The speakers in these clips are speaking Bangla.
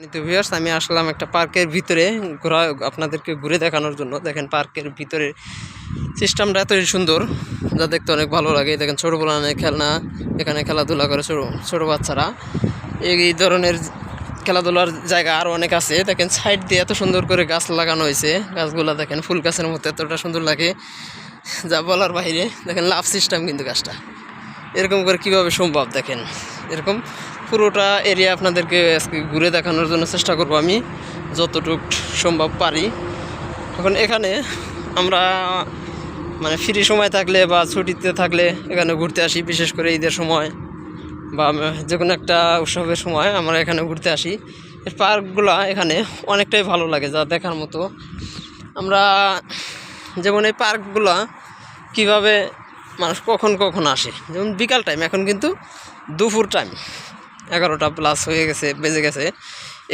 ভিউয়ার্স আমি আসলাম একটা পার্কের ভিতরে ঘোরা, আপনাদেরকে ঘুরে দেখানোর জন্য। দেখেন পার্কের ভিতরে সিস্টেমটা এতই সুন্দর, যা দেখতে অনেক ভালো লাগে। দেখেন ছোটো বলানের খেলনা, এখানে খেলাধুলা করে ছোটো ছোটো বাচ্চারা। এই এই ধরনের খেলাধুলার জায়গা আরও অনেক আছে। দেখেন সাইড দিয়ে এত সুন্দর করে গাছ লাগানো হয়েছে। গাছগুলো দেখেন ফুল গাছের মতো এতটা সুন্দর লাগে, যা বলার বাইরে দেখেন লাভ সিস্টেম কিন্তু গাছটা। এরকম করে কীভাবে সম্ভব দেখেন? এরকম পুরোটা এরিয়া আপনাদেরকে আজকে ঘুরে দেখানোর জন্য চেষ্টা করব আমি, যতটুক সম্ভব পারি। এখন এখানে আমরা মানে ফ্রি সময় থাকলে বা ছুটিতে থাকলে এখানে ঘুরতে আসি, বিশেষ করে ঈদের সময় বা যে কোনো একটা উৎসবের সময় আমরা এখানে ঘুরতে আসি। এই পার্কগুলো এখানে অনেকটাই ভালো লাগে যা দেখার মতো। আমরা যেমন এই পার্কগুলো কীভাবে মানুষ কখন কখন আসে, যেমন বিকাল টাইম এখন কিন্তু দুপুর টাইম এগারোটা প্লাস হয়ে গেছে, বেজে গেছে।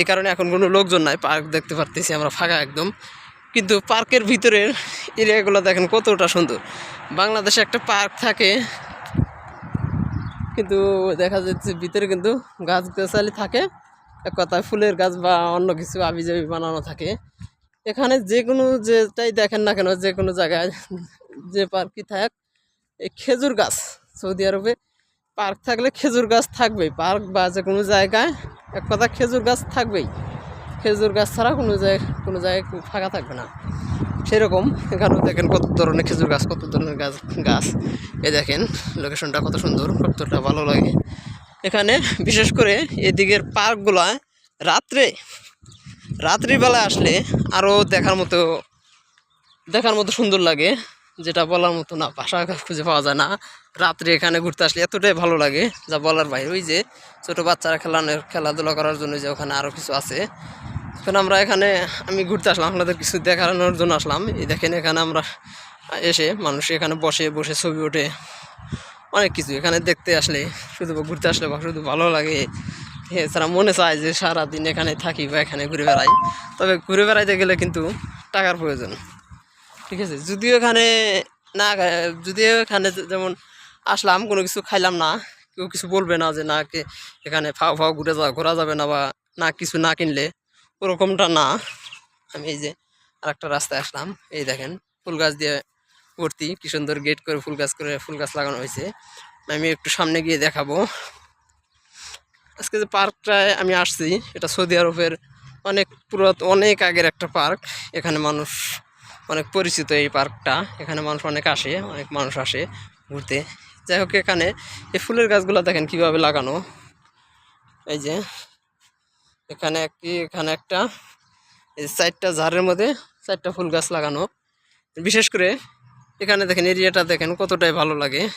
এই কারণে এখন কোনো লোকজন নাই পার্ক দেখতে পারতেছি আমরা ফাঁকা একদম। কিন্তু পার্কের ভিতরের এরিয়াগুলো দেখেন কতটা সুন্দর। বাংলাদেশে একটা পার্ক থাকে, কিন্তু দেখা যাচ্ছে ভিতরে কিন্তু গাছ গাছালি থাকে। এক কথায় ফুলের গাছ বা অন্য কিছু আবিজাবি বানানো থাকে। এখানে যে কোনো যেটাই দেখেন না কেন, যে কোনো জায়গায় যে পার্কই থাক, এই খেজুর গাছ সৌদি আরবে পার্ক থাকলে খেজুর গাছ থাকবেই, পার্ক বা যে কোনো জায়গায়, এক কথা খেজুর গাছ থাকবেই। খেজুর গাছ ছাড়া কোনো জায়গায় কোনো জায়গায় ফাঁকা থাকবে না। সেরকম, এখানেও দেখেন কত ধরনের খেজুর গাছ, কত ধরনের গাছ গাছ। এ দেখেন লোকেশনটা কত সুন্দর কতটা ভালো লাগে। এখানে বিশেষ করে এদিকের পার্কগুলা রাত্রে রাত্রিবেলা আসলে আরও দেখার মতো দেখার মতো সুন্দর লাগে। যেটা বলার মতো না ভাষা খুঁজে পাওয়া যায় না। রাত্রে এখানে ঘুরতে আসলে এতটাই ভালো লাগে যা বলার বাইরে। ওই যে ছোটো বাচ্চারা খেলানোর খেলাধুলা করার জন্য যে ওখানে আরও কিছু আছে। এখন আমরা এখানে আমি ঘুরতে আসলাম, আপনাদের কিছু দেখানোর জন্য আসলাম। এই দেখেন এখানে আমরা এসে মানুষ এখানে বসে বসে ছবি ওঠে। অনেক কিছু এখানে দেখতে আসলে শুধু ঘুরতে আসলে বা শুধু ভালো লাগে। এছাড়া মনে চায় যে সারাদিন এখানে থাকি বা এখানে ঘুরে বেড়াই। তবে ঘুরে বেড়াইতে গেলে কিন্তু টাকার প্রয়োজন। ঠিক আছে, যদিও এখানে না যদিও এখানে যেমন আসলাম, কোনো কিছু খাইলাম না, কেউ কিছু বলবে না যে না এখানে ফাও ফাও ঘুরে যা, ঘোরা যাবে না বা না কিছু না কিনলে, ওরকমটা না। আমি এই যে আরেকটা রাস্তায় আসলাম, এই দেখেন, ফুল গাছ দিয়ে ভর্তি, কি সুন্দর গেট করে ফুল গাছ করে ফুল গাছ লাগানো হয়েছে। আমি একটু সামনে গিয়ে দেখাবো। আজকে যে পার্কটায় আমি আসছি, এটা সৌদি আরবের অনেক পুরাত, অনেক আগের একটা পার্ক, এখানে মানুষ অনেক পরিচিত এই পার্কটা। এখানে মানুষ অনেক আসে, অনেক মানুষ আসে ঘুরতে। যাই হোক, এখানে এই ফুলের গাছগুলো দেখেন কীভাবে লাগানো। এই যে, এখানে একটি, এখানে একটা, এই চারটা ঝাড়ের মধ্যে চারটা ফুল গাছ লাগানো। বিশেষ করে এখানে দেখেন এরিয়াটা দেখেন কতটাই ভালো লাগে।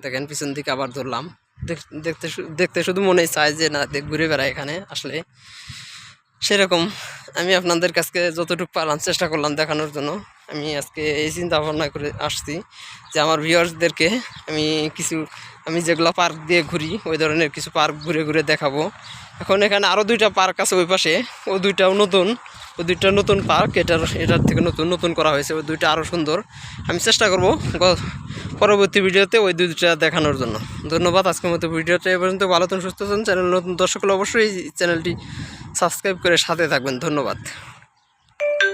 দেখেন পিছন দিকে আবার ধরলাম। দেখ- দেখতে দেখতে শুধু মনেই চায় যে না, দেখ, ঘুরে বেড়ায় এখানে আসলে। সেরকম। আমি আপনাদের কাছকে যতটুকু পারলাম চেষ্টা করলাম দেখানোর জন্য। আমি আজকে এই চিন্তা ভাবনা করে আসছি যে আমার ভিউয়ার্সদেরকে আমি কিছু, আমি যেগুলো পার্ক দিয়ে ঘুরি, ওই ধরনের কিছু পার্ক ঘুরে ঘুরে দেখাবো। এখন এখানে আরও দুইটা পার্ক আছে ওই পাশে, ও দুইটাও নতুন, ও দুইটা নতুন পার্ক, এটার এটার থেকে নতুন নতুন করা হয়েছে ওই দুইটা আরও সুন্দর। আমি চেষ্টা করব পরবর্তী ভিডিওতে ওই দুইটা দেখানোর জন্য। ধন্যবাদ আজকের মতো ভিডিওটা এ পর্যন্ত। ভালো থাকুন, সুস্থ চ্যানেল নতুন দর্শক হলে অবশ্যই চ্যানেলটি সাবস্ক্রাইব করে সাথে থাকবেন ধন্যবাদ।